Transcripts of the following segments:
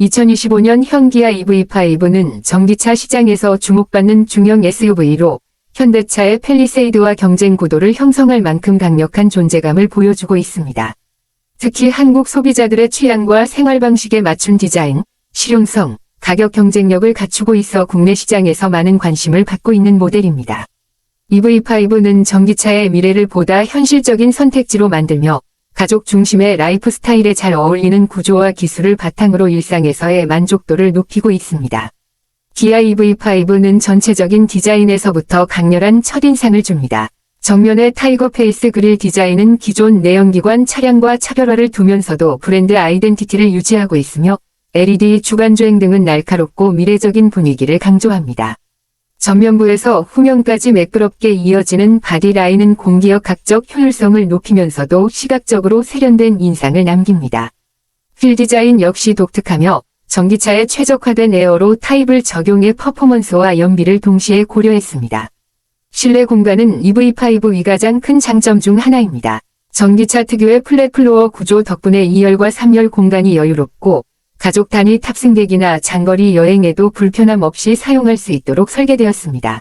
2025년 현 기아 EV5는 전기차 시장에서 주목받는 중형 SUV로 현대차의 펠리세이드와 경쟁 구도를 형성할 만큼 강력한 존재감을 보여주고 있습니다. 특히 한국 소비자들의 취향과 생활 방식에 맞춘 디자인, 실용성, 가격 경쟁력을 갖추고 있어 국내 시장에서 많은 관심을 받고 있는 모델입니다. EV5는 전기차의 미래를 보다 현실적인 선택지로 만들며 가족 중심의 라이프 스타일에 잘 어울리는 구조와 기술을 바탕으로 일상에서의 만족도를 높이고 있습니다. 기아 EV5는 전체적인 디자인에서부터 강렬한 첫인상을 줍니다. 정면의 타이거 페이스 그릴 디자인은 기존 내연기관 차량과 차별화를 두면서도 브랜드 아이덴티티를 유지하고 있으며 LED 주간주행 등은 날카롭고 미래적인 분위기를 강조합니다. 전면부에서 후면까지 매끄럽게 이어지는 바디라인은 공기역 각적 효율성을 높이면서도 시각적으로 세련된 인상을 남깁니다. 휠 디자인 역시 독특하며 전기차에 최적화된 에어로 타입을 적용해 퍼포먼스와 연비를 동시에 고려했습니다. 실내 공간은 EV5의 가장 큰 장점 중 하나입니다. 전기차 특유의 플랫 플로어 구조 덕분에 2열과 3열 공간이 여유롭고 가족 단위 탑승객이나 장거리 여행에도 불편함 없이 사용할 수 있도록 설계되었습니다.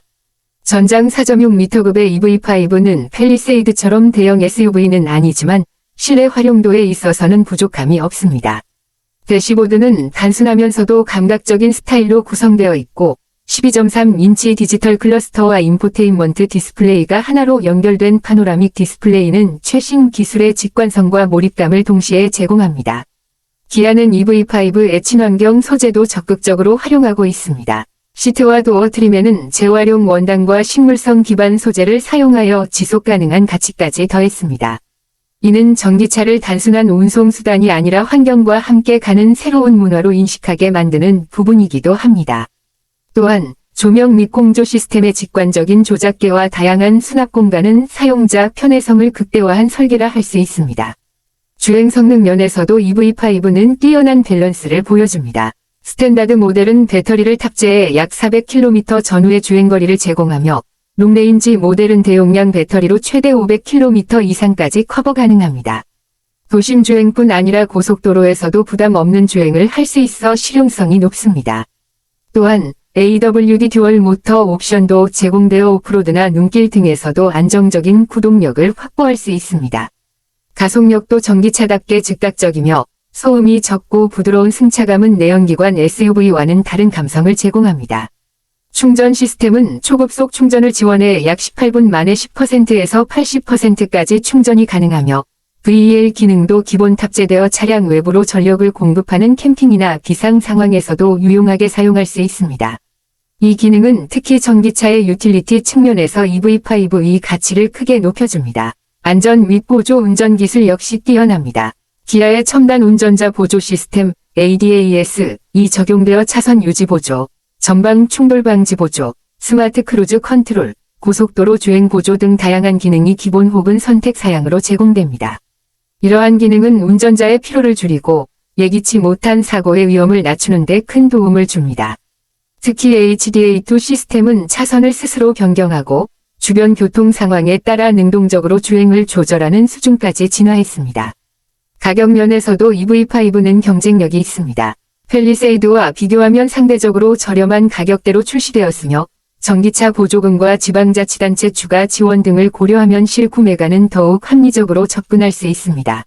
전장 4.6m급의 EV5는 펠리세이드처럼 대형 SUV는 아니지만 실내 활용도에 있어서는 부족함이 없습니다. 대시보드는 단순하면서도 감각적인 스타일로 구성되어 있고 12.3인치 디지털 클러스터와 인포테인먼트 디스플레이가 하나로 연결된 파노라믹 디스플레이는 최신 기술의 직관성과 몰입감을 동시에 제공합니다. 기아는 EV5의 친환경 소재도 적극적으로 활용하고 있습니다. 시트와 도어 트림에는 재활용 원단과 식물성 기반 소재를 사용하여 지속 가능한 가치까지 더했습니다. 이는 전기차를 단순한 운송수단이 아니라 환경과 함께 가는 새로운 문화로 인식하게 만드는 부분이기도 합니다. 또한 조명 및 공조 시스템의 직관적인 조작계와 다양한 수납 공간은 사용자 편의성을 극대화한 설계라 할 수 있습니다. 주행 성능 면에서도 EV5는 뛰어난 밸런스를 보여줍니다. 스탠다드 모델은 배터리를 탑재해 약 400km 전후의 주행거리를 제공하며 롱레인지 모델은 대용량 배터리로 최대 500km 이상까지 커버 가능합니다. 도심 주행뿐 아니라 고속도로에서도 부담 없는 주행을 할 수 있어 실용성이 높습니다. 또한 AWD 듀얼 모터 옵션도 제공되어 오프로드나 눈길 등에서도 안정적인 구동력을 확보할 수 있습니다. 가속력도 전기차답게 즉각적이며 소음이 적고 부드러운 승차감은 내연기관 SUV와는 다른 감성을 제공합니다. 충전 시스템은 초급속 충전을 지원해 약 18분 만에 10%에서 80%까지 충전이 가능하며 VEL 기능도 기본 탑재되어 차량 외부로 전력을 공급하는 캠핑이나 비상 상황에서도 유용하게 사용할 수 있습니다. 이 기능은 특히 전기차의 유틸리티 측면에서 EV5의 가치를 크게 높여줍니다. 안전 및 보조 운전 기술 역시 뛰어납니다. 기아의 첨단 운전자 보조 시스템 ADAS-이 적용되어 차선 유지 보조, 전방 충돌 방지 보조, 스마트 크루즈 컨트롤, 고속도로 주행 보조 등 다양한 기능이 기본 혹은 선택 사양으로 제공됩니다. 이러한 기능은 운전자의 피로를 줄이고 예기치 못한 사고의 위험을 낮추는 데 큰 도움을 줍니다. 특히 HDA2 시스템은 차선을 스스로 변경하고 주변 교통 상황에 따라 능동적으로 주행을 조절하는 수준까지 진화했습니다. 가격 면에서도 EV5는 경쟁력이 있습니다. 펠리세이드와 비교하면 상대적으로 저렴한 가격대로 출시되었으며 전기차 보조금과 지방자치단체 추가 지원 등을 고려하면 실구매가는 더욱 합리적으로 접근할 수 있습니다.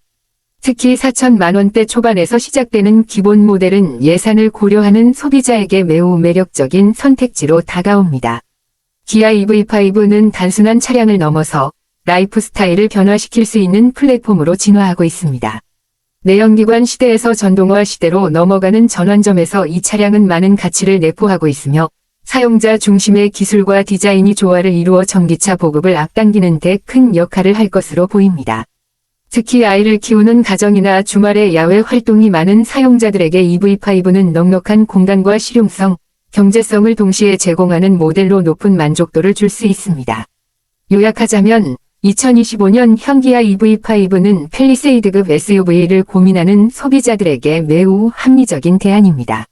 특히 4천만 원대 초반에서 시작되는 기본 모델은 예산을 고려하는 소비자에게 매우 매력적인 선택지로 다가옵니다. 기아 EV5는 단순한 차량을 넘어서 라이프 스타일을 변화시킬 수 있는 플랫폼으로 진화하고 있습니다. 내연기관 시대에서 전동화 시대로 넘어가는 전환점에서 이 차량은 많은 가치를 내포하고 있으며 사용자 중심의 기술과 디자인이 조화를 이루어 전기차 보급을 앞당기는 데 큰 역할을 할 것으로 보입니다. 특히 아이를 키우는 가정이나 주말에 야외 활동이 많은 사용자들에게 EV5는 넉넉한 공간과 실용성, 경제성을 동시에 제공하는 모델로 높은 만족도를 줄 수 있습니다. 요약하자면 2025년 현기아 EV5는 펠리세이드급 SUV를 고민하는 소비자들에게 매우 합리적인 대안입니다.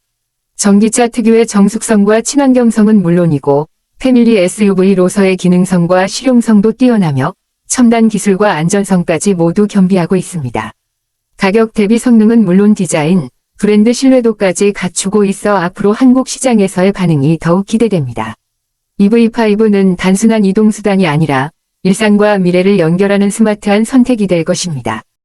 전기차 특유의 정숙성과 친환경성은 물론이고 패밀리 SUV로서의 기능성과 실용성도 뛰어나며 첨단 기술과 안전성까지 모두 겸비하고 있습니다. 가격 대비 성능은 물론 디자인, 브랜드 신뢰도까지 갖추고 있어 앞으로 한국 시장에서의 반응이 더욱 기대됩니다. EV5는 단순한 이동수단이 아니라 일상과 미래를 연결하는 스마트한 선택이 될 것입니다.